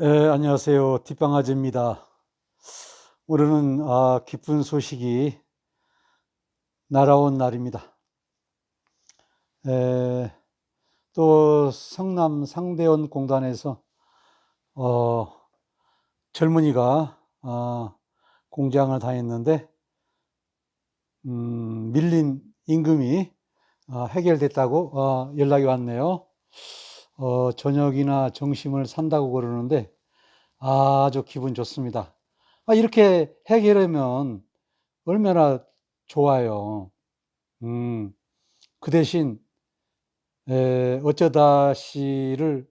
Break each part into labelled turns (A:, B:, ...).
A: 에, 안녕하세요. 뒷방아지입니다. 오늘은 아, 기쁜 소식이 날아온 날입니다. 에, 또 성남 상대원 공단에서 어, 젊은이가 아, 공장을 다녔는데 음, 밀린 임금이 아, 해결됐다고 어, 연락이 왔네요. 어, 저녁이나 점심을 산다고 그러는데 아주 기분 좋습니다. 아, 이렇게 해결하면 얼마나 좋아요. 음, 그 대신 에, 어쩌다 씨를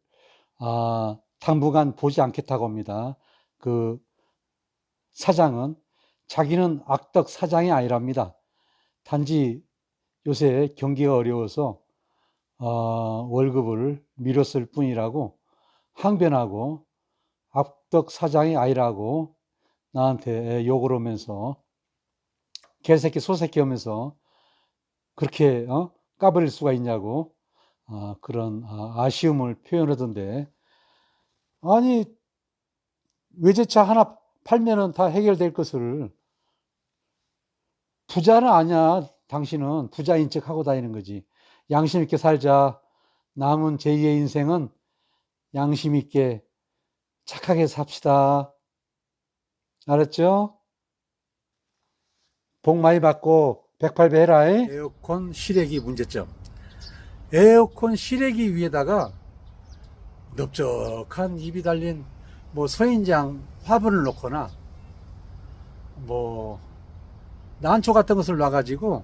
A: 아, 당분간 보지 않겠다고 합니다. 그 사장은 자기는 악덕 사장이 아니랍니다. 단지 요새 경기가 어려워서 어, 월급을 미뤘을 뿐이라고 항변하고 악덕 사장이 아니라고 나한테 욕을 하면서 개새끼 소새끼 하면서 그렇게 어? 까버릴 수가 있냐고 아, 그런 아, 아쉬움을 표현하던데 아니 외제차 하나 팔면은 다 해결될 것을 부자는 아니야 당신은 부자인 척 하고 다니는 거지 양심 있게 살자. 남은 제2의 인생은 양심 있게 착하게 삽시다. 알았죠? 복 많이 받고 108배 해라. 이. 에어컨 실외기 문제점. 에어컨 실외기 위에다가 넓적한 입이 달린 뭐 서인장 화분을 놓거나 뭐 난초 같은 것을 놔가지고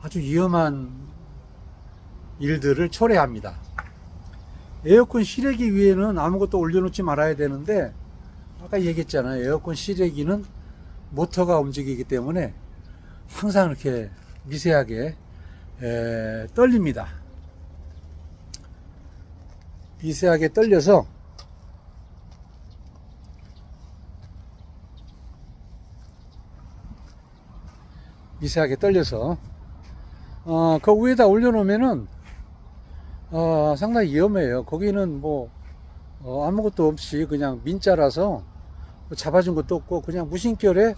A: 아주 위험한 일들을 초래합니다. 에어컨 실외기 위에는 아무것도 올려놓지 말아야 되는데 아까 얘기했잖아요. 에어컨 실외기는 모터가 움직이기 때문에 항상 이렇게 미세하게 에, 떨립니다. 미세하게 떨려서 미세하게 떨려서 어, 그 위에다 올려놓으면은 어, 상당히 위험해요. 거기는 뭐 어, 아무것도 없이 그냥 민자라서 뭐 잡아준 것도 없고 그냥 무심결에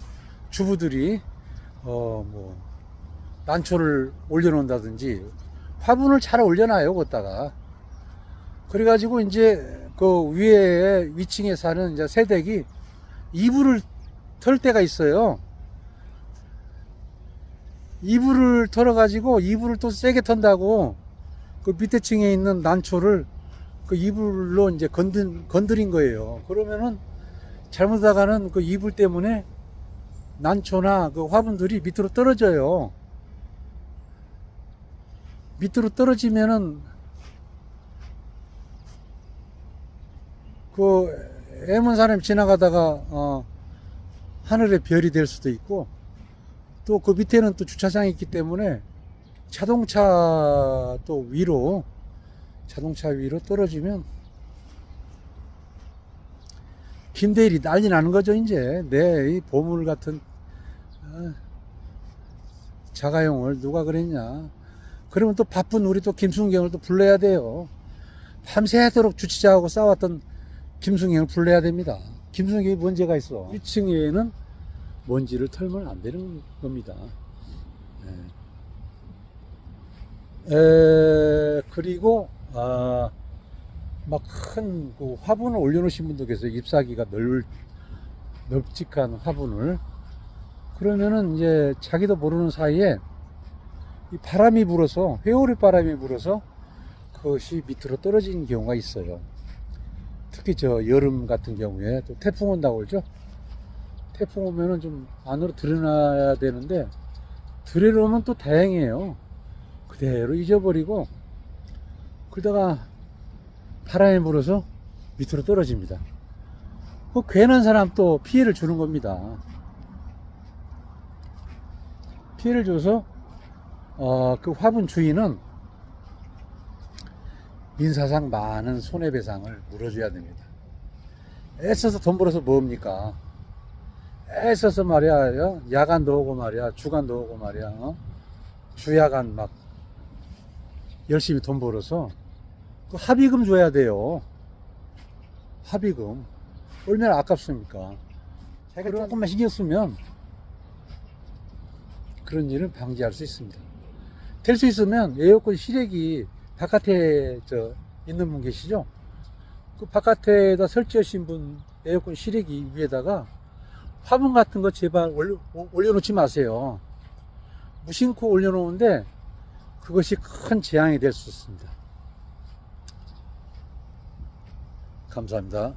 A: 주부들이 어, 뭐 난초를 올려놓는다든지 화분을 잘 올려놔요. 거기다가 그래가지고 이제 그 위에 위층에 사는 이제 새댁이 이불을 털 때가 있어요. 이불을 털어가지고 이불을 또 세게 턴다고 그 밑에 층에 있는 난초를 그 이불로 이제 건든, 건드린 거예요. 그러면은 잘못하다가는 그 이불 때문에 난초나 그 화분들이 밑으로 떨어져요. 밑으로 떨어지면은 그 애먼 사람이 지나가다가 어 하늘의 별이 될 수도 있고 또 그 밑에는 또 주차장이 있기 때문에 자동차 또 위로 자동차 위로 떨어지면 김대일이 난리 나는 거죠 이제. 내 이 보물 같은 어, 자가용을 누가 그랬냐. 그러면 또 바쁜 우리 또 김순경을 또 불러야 돼요. 밤새도록 주치자하고 싸웠던 김순경을 불러야 됩니다. 김순경이 문제가 있어. 1층에는 먼지를 털면 안 되는 겁니다. 네. 에, 그리고, 아, 막큰 그 화분을 올려놓으신 분도 계세요. 잎사귀가 넓, 넓직한 화분을. 그러면은 이제 자기도 모르는 사이에 이 바람이 불어서, 회오리 바람이 불어서 그것이 밑으로 떨어지는 경우가 있어요. 특히 저 여름 같은 경우에 또 태풍 온다고 그러죠. 태풍 오면은 좀 안으로 들여놔야 되는데, 들여놓으면 또 다행이에요. 그대로 잊어버리고 그러다가 바람이 불어서 밑으로 떨어집니다. 그 괜한 사람 또 피해를 주는 겁니다. 피해를 줘서 어, 그 화분 주인은 민사상 많은 손해배상을 물어줘야 됩니다. 애써서 돈 벌어서 뭡니까? 애써서 말이야, 어? 야간도 오고 말이야, 주간도 오고 말이야, 어? 주야간 막 열심히 돈 벌어서 그 합의금 줘야 돼요.
B: 합의금 얼마나 아깝습니까? 자기가 조금만 신경 쓰면 그런 일을 방지할 수 있습니다. 될 수 있으면 에어컨 실외기 바깥에 저 있는 분 계시죠? 그 바깥에다 설치하신 분 에어컨 실외기 위에다가 화분 같은 거 제발 올려, 올려놓지 마세요. 무심코 올려놓는데 그것이 큰 재앙이 될 수 있습니다. 감사합니다.